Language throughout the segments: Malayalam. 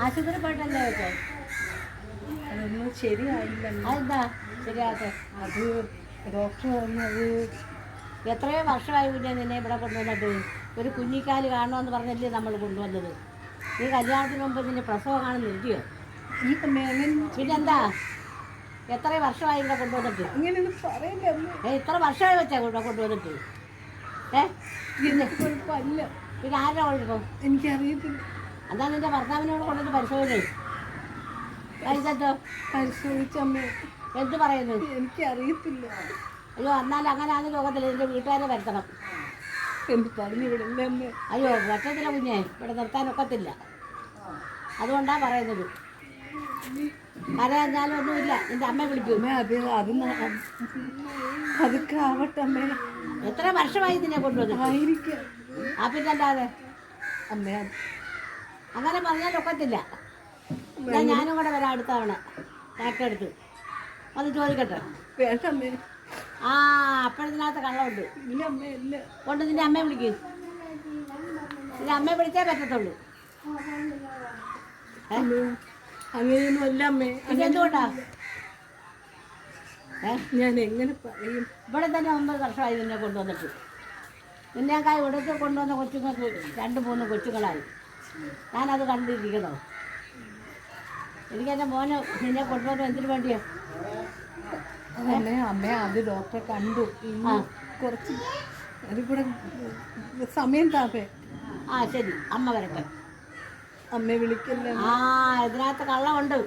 ആശുപത്രി പോയിട്ടല്ലേ വെച്ചേ അതൊന്നും ശരിയായില്ല. അതെന്താ? ശരിയാകത്തെ അത് ഡോക്ടർ പറഞ്ഞത് എത്രയോ വർഷമായി കുഞ്ഞെ നിന്നെ ഇവിടെ കൊണ്ടുവന്നിട്ട് ഒരു കുഞ്ഞിക്കാൽ കാണണമെന്ന് പറഞ്ഞല്ലേ നമ്മൾ കൊണ്ടുവന്നത്. നീ കല്യാണത്തിന് മുമ്പ് നിന്റെ പ്രസവം പിന്നെ എന്താ പിന്നെന്താ? എത്ര വർഷമായി ഇവിടെ കൊണ്ടുവന്നിട്ട്. ഏ ഇത്ര വർഷമായി വെച്ചാ ഇവിടെ കൊണ്ടുവന്നിട്ട്. ഏ പിന്നെ ആരുടെ കുഴപ്പം എനിക്കറിയത്തില്ല. എന്താ നിന്റെ ഭർത്താവിനോട് കൊണ്ടിട്ട് പരിശോധന കഴിച്ചോ എന്ത് പറയുന്നു? എനിക്ക് എനിക്കറിയത്തില്ല. അയ്യോ എന്നാൽ അങ്ങനെ ആണെന്ന് ലോകത്തിൽ എന്റെ വീട്ടുകാരെ വരുത്തണം. പറഞ്ഞു അമ്മ? അയ്യോ പറ്റത്തില്ല കുഞ്ഞെ. ഇവിടെ നിർത്താൻ ഒക്കത്തില്ല. അതുകൊണ്ടാ പറയുന്നത്. കരയാഞ്ഞാലും ഒന്നുമില്ല. നിന്റെ അമ്മ വിളിക്കൂ. അമ്മ അത് അത് ന- അതൊക്കെ ആവട്ടെ അമ്മ. എത്ര വർഷമായി ഇതിനെ കൊണ്ടുവന്നു ആയിരിക്കാം. ആ പിന്നല്ലാതെ അമ്മ അങ്ങനെ പറഞ്ഞാൽ ഒക്കത്തില്ല എന്നാ ഞാനും കൂടെ വരാം അടുത്ത തവണ. ഡാക്ടറെ അത് വന്ന് ചോദിക്കട്ടെ. വേണ്ട അമ്മ. ആ അപ്പഴത്തിനകത്ത് കള്ളമുണ്ട്. ഇല്ല അമ്മ ഇല്ല. കൊണ്ട് നിന്റെ അമ്മയെ വിളിക്കൂ. നിന്റെ അമ്മയെ വിളിച്ചേ പറ്റത്തുള്ളൂ. അങ്ങനെയൊന്നും അല്ല അമ്മേ. ഞാൻ എങ്ങനെ പറയും? ഇവിടെ തന്നെ ഒമ്പത് വർഷമായി നിന്നെ കൊണ്ടുവന്നിട്ട്. നിന്നേക്കായി ഇവിടുത്തെ കൊണ്ടുവന്ന കൊച്ചുങ്ങൾക്ക് രണ്ട് മൂന്ന് കൊച്ചുങ്ങളായി. ഞാനത് കണ്ടിരിക്കണോ എനിക്കെന്റെ മോന് നിന്നെ കൊണ്ടുവന്ന എന്തിനു വേണ്ടിയാ? അതമ്മേ അമ്മ അത് ഡോക്ടറെ കണ്ടു. കുറച്ച് സമയം താപേ ആ ശരി. അമ്മ വരട്ടെ. അമ്മയെ വിളിക്കല്ലേ? ആ ഇതിനകത്ത് കള്ളമുണ്ട്.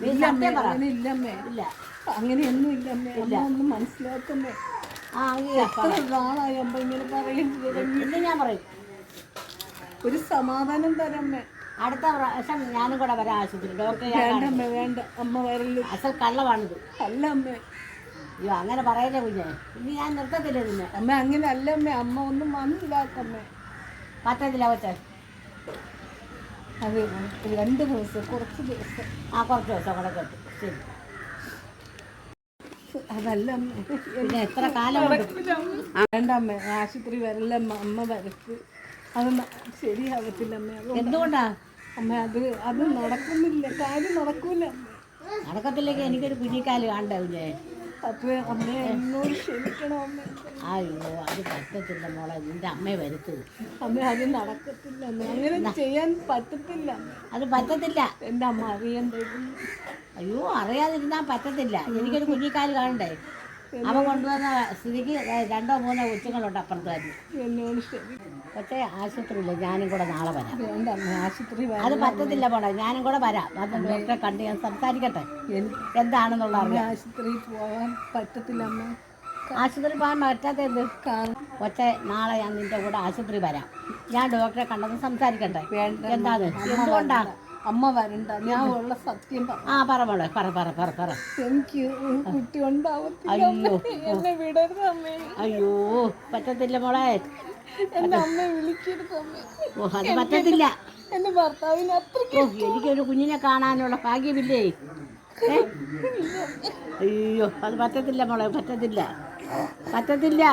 നീ ഇല്ല അമ്മേ. അങ്ങനെയൊന്നും ഒന്നും മനസ്സിലാക്കമ്മേ ആ എത്ര നാളായി അമ്മ ഇങ്ങനെ പറയുന്നത്? ഇന്ന് ഞാൻ പറയും. ഒരു സമാധാനം തരമ്മേ. അടുത്ത പ്രാവശ്യം ഞാനും കൂടെ വരാം ആശുപത്രി ഡോക്ടർ വേണ്ട. അമ്മ വേണ്ട. അമ്മ വരൽ. അസൽ കള്ളമാണിത്. അല്ല അമ്മേ. അയ്യോ അങ്ങനെ പറയല്ലേ കുഞ്ഞെ? ഇനി ഞാൻ നിർത്തത്തില്ല നിന്നെ. അമ്മ അങ്ങനെ അല്ല അമ്മേ. അമ്മ ഒന്നും മനസ്സിലാക്കമ്മേ പറ്റത്തില്ല കൊച്ചേ അത് രണ്ട് ദിവസം കുറച്ച് ദിവസം. ആ കുറച്ച് ദിവസം കൂടെ കേട്ടു. ശരി. അതല്ല അമ്മേ. എത്ര കാലം വേണ്ട അമ്മ ആശുപത്രി വരല്ല അമ്മ. അമ്മ വരക്ക്. അത് ശരിയാവത്തില്ല അമ്മ. എന്തുകൊണ്ടാ? അമ്മ അത് അത് നടക്കുന്നില്ല. കാര്യം നടക്കൂല. നടക്കത്തില്ലെങ്കിൽ എനിക്കൊരു കുഞ്ഞിക്കാൽ കാണണ്ടേ അപ്പോൾ അപ്പൊ അമ്മ എന്നോട് ക്ഷമിക്കണം അമ്മ. അയ്യോ അത് പറ്റത്തില്ല മോളെ. നിന്റെ അമ്മയെ വരുത്തത് അമ്മ അത് നടക്കത്തില്ല അമ്മ. അങ്ങനെ ചെയ്യാൻ പറ്റത്തില്ല അത് പറ്റത്തില്ല. എന്റെ അമ്മ അറിയണ്ടേ അയ്യോ അറിയാതിരുന്നാൽ പറ്റത്തില്ല. എനിക്കൊരു കുഞ്ഞിക്കാൽ കാണണ്ടേ? അവൻ കൊണ്ടുവന്ന സ്ഥിതിക്ക് രണ്ടോ മൂന്നോ കൊച്ചുങ്ങളുണ്ട് അപ്പുറത്ത് തന്നെ. പക്ഷേ ആശുപത്രിയില്ല? ഞാനും കൂടെ നാളെ വരാം. ആശുപത്രി അത് പറ്റത്തില്ല പോണേ ഞാനും കൂടെ വരാം. അത് ഡോക്ടറെ കണ്ട് ഞാൻ സംസാരിക്കട്ടെ. എന്താണെന്നുള്ള അറിയാം. ആശുപത്രി പോകാൻ പറ്റത്തില്ല അമ്മ. ആശുപത്രി പോകാൻ പറ്റാത്ത എന്ത്? കാരണം ഒറ്റ നാളെ ഞാൻ നിന്റെ കൂടെ ആശുപത്രി വരാം. ഞാൻ ഡോക്ടറെ കണ്ടെന്ന് സംസാരിക്കട്ടെ. എന്താണ് എന്താണ് അമ്മ വരണ്ട. ഞാൻ ഉള്ള സത്യം ആ പറ മോളെ പറ പറ പറ പറ. എനിക്ക് കുട്ടി ഉണ്ടാവത്തില്ല. അയ്യോ. എന്നെ വിടരുത് അമ്മേ. അയ്യോ പറ്റത്തില്ല മോളെ. എന്റെ അമ്മ വിളിക്കരുത് അമ്മേ. ഓ അത് പറ്റത്തില്ല. എന്റെ ഭർത്താവിന് അത്രയ്ക്ക് എനിക്കൊരു കുഞ്ഞിനെ കാണാനുള്ള ഭാഗ്യമില്ലേ? അയ്യോ അത് പറ്റത്തില്ല മോളെ പറ്റത്തില്ല. പറ്റത്തില്ല.